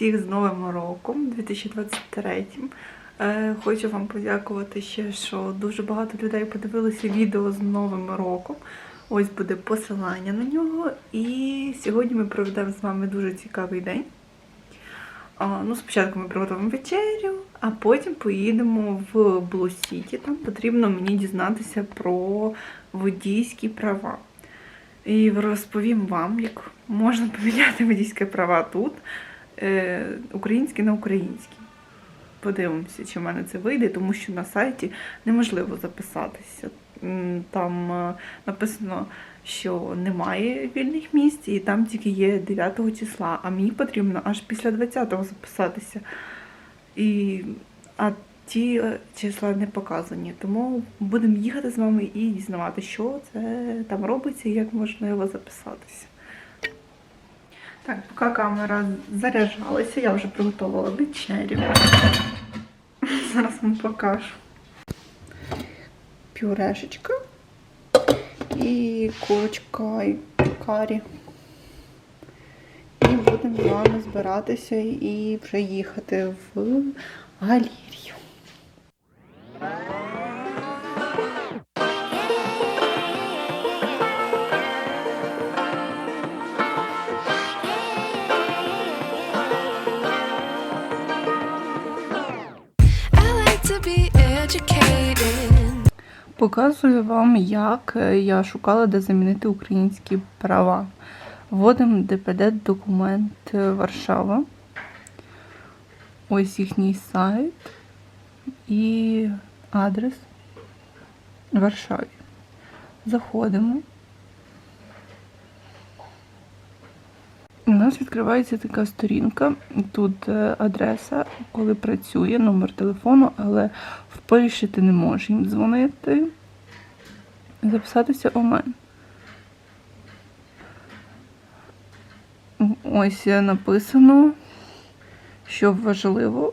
всіх з Новим роком 2023. Е, Хочу вам подякувати ще, що дуже багато людей подивилися відео з Новим роком. Ось буде посилання на нього. І сьогодні ми проведемо з вами дуже цікавий день. Ну, спочатку ми приготуємо вечерю, а потім поїдемо в City. Там потрібно мені дізнатися про водійські права. І розповім вам, як можна поміняти водійські права тут, е, українські на українські. Подивимося, чи в мене це вийде, тому що на сайті неможливо записатися. Там е, написано, що немає вільних місць, і там тільки є 9 числа, а мені потрібно аж після 20-го записатися. І, а ті е, числа не показані. Тому будемо їхати з вами і дізнавати, що це там робиться і як можливо записатися. Так, поки камера заряджалася, я вже приготувала вечерю. Зараз вам покажу. Пюрешечка і курочка і карі. І будемо з вами збиратися і вже їхати в галерію. Показую вам, як е, я шукала, де замінити українські права. Вводимо ДПД документ е, Варшава. Ось їхній сайт і адрес в Варшаві. Заходимо. У нас відкривається така сторінка. Тут е, адреса, коли працює, номер телефону, але в Польщі ти не можеш їм дзвонити. Записатися онлайн. Ось написано, що важливо,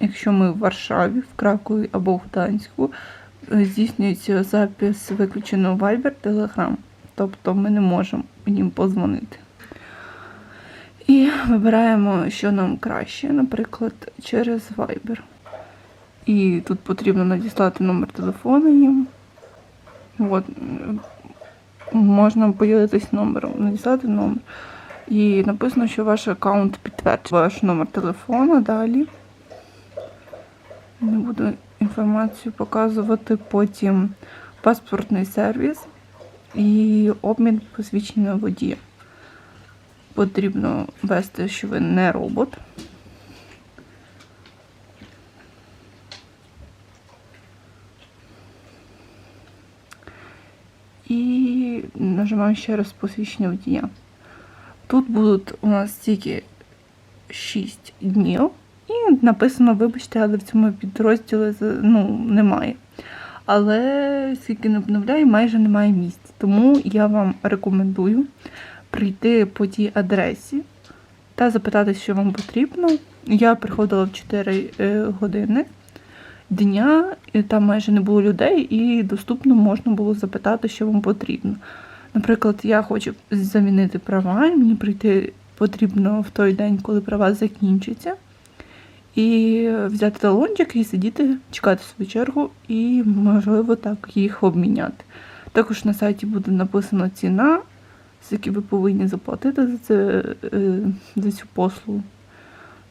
якщо ми в Варшаві, в Кракові або в Гданську, е, здійснюється запис виключено Viber, Telegram. Тобто ми не можемо їм позвонити. І вибираємо, що нам краще, наприклад, через Viber. І тут потрібно надіслати номер телефону їм. От, можна поділитись номером, надіслати номер. І написано, що ваш аккаунт підтверджує ваш номер телефону далі. Не буду інформацію показувати. Потім паспортний сервіс і обмін посвідчення водія. Потрібно ввести, що ви не робот. І нажимаємо ще раз посвідчення водія. Тут будуть у нас тільки 6 днів. І написано, вибачте, але в цьому підрозділі ну, немає. Але скільки не обновляю, майже немає місць. Тому я вам рекомендую прийти по тій адресі та запитати, що вам потрібно. Я приходила в 4 е, години дня, там майже не було людей, і доступно можна було запитати, що вам потрібно. Наприклад, я хочу замінити права, і мені прийти потрібно в той день, коли права закінчаться, і взяти талончик і сидіти, чекати свою чергу, і, можливо, так їх обміняти. Також на сайті буде написана ціна, скільки ви повинні заплатити за, це, е, за цю послугу.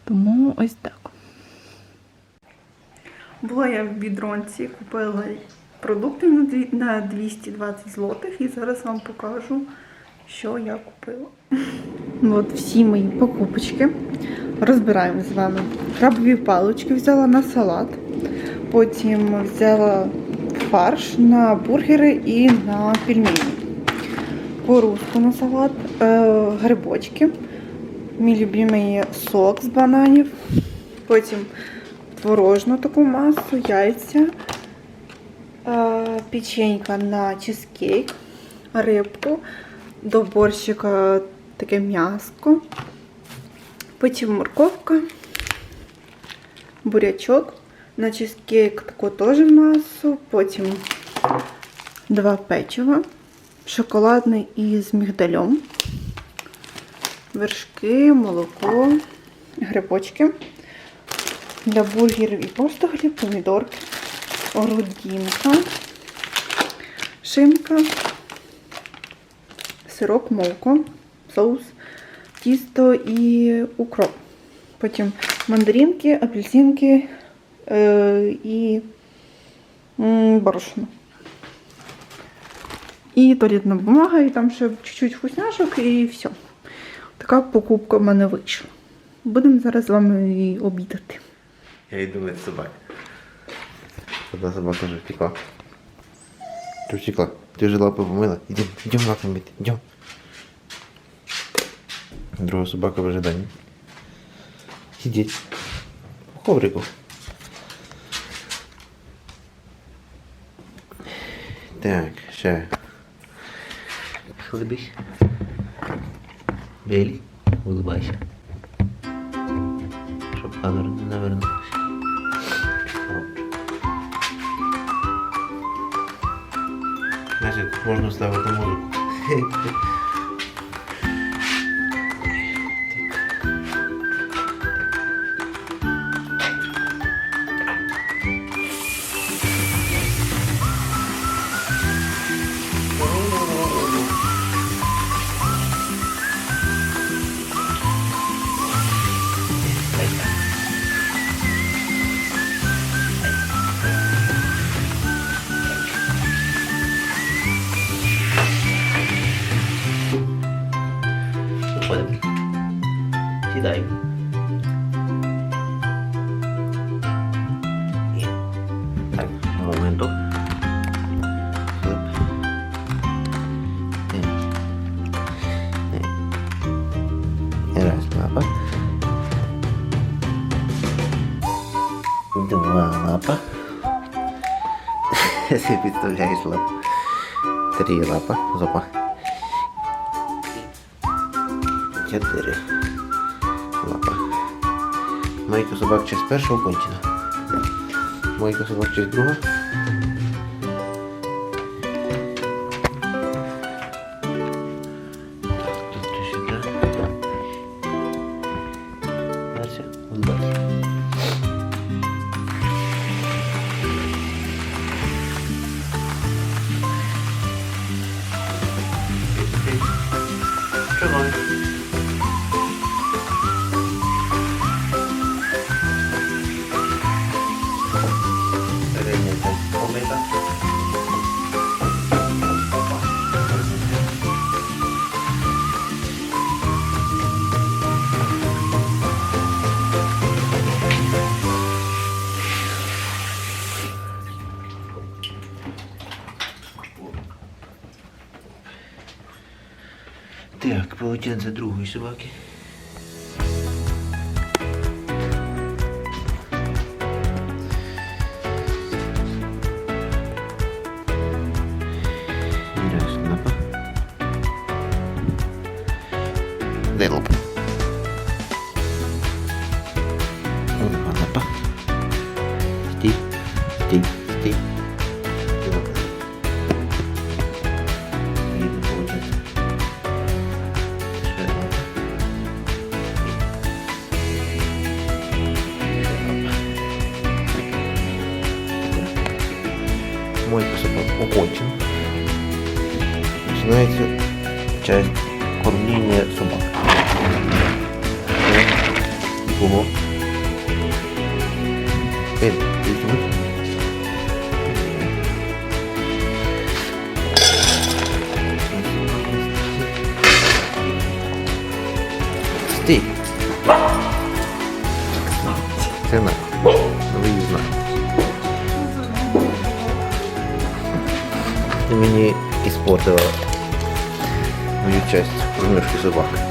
Тому ось так. Була я в бідронці, купила продукти на 220 злотих і зараз вам покажу, що я купила. От всі мої покупочки. Розбираємо з вами. Крабові палички взяла на салат. Потім взяла фарш на бургери і на пельмені. Поруску на салат, е, грибочки. Мій любимий сок з бананів. Потім творожну таку масу, яйця, е, печенька на чизкейк, рибку, до борщика таке м'яско, потім морковка, бурячок, на чизкейк таку теж масу, потім два печива, шоколадний із мігдалем, вершки, молоко, грибочки для бургерів і постуглів, помідорки, орудінка, шинка, сироп, молоко, соус, тісто і укроп. Потім мандаринки, апельсинки е, і борошно. І туалетна бумага, і там ще чуть-чуть вкусняшок, і все. Така покупка в мене вийшла. Будемо зараз з вами її обідати. Я йду мити собак. Одна собака вже втекла. Ти втекла? Ти вже лапи помила? Ідем, ідем лапи мити, ідем. Друга собака в ожиданні. Сидіть. По коврику. Так, ще. Хлебись. Белі, улыбайся. Щоб камера не навернулася. Значить, можна ставити музику. Сідай. І. Так, моменту. Хлоп. Ні. Ні. Раз, лапа. Два лапа. Ти підставляєш Лапу. Три лапа. Зопа. Чотири. Лапа. Майка собак часть перша окончена. Майка собак часть друга. Так, тут ще сюди. Так, полотенце другої собаки. Собак окончен. Начинается часть кормления собак. Ого. Эй, ты тут? Мені іспортила мою часть кормежки собак.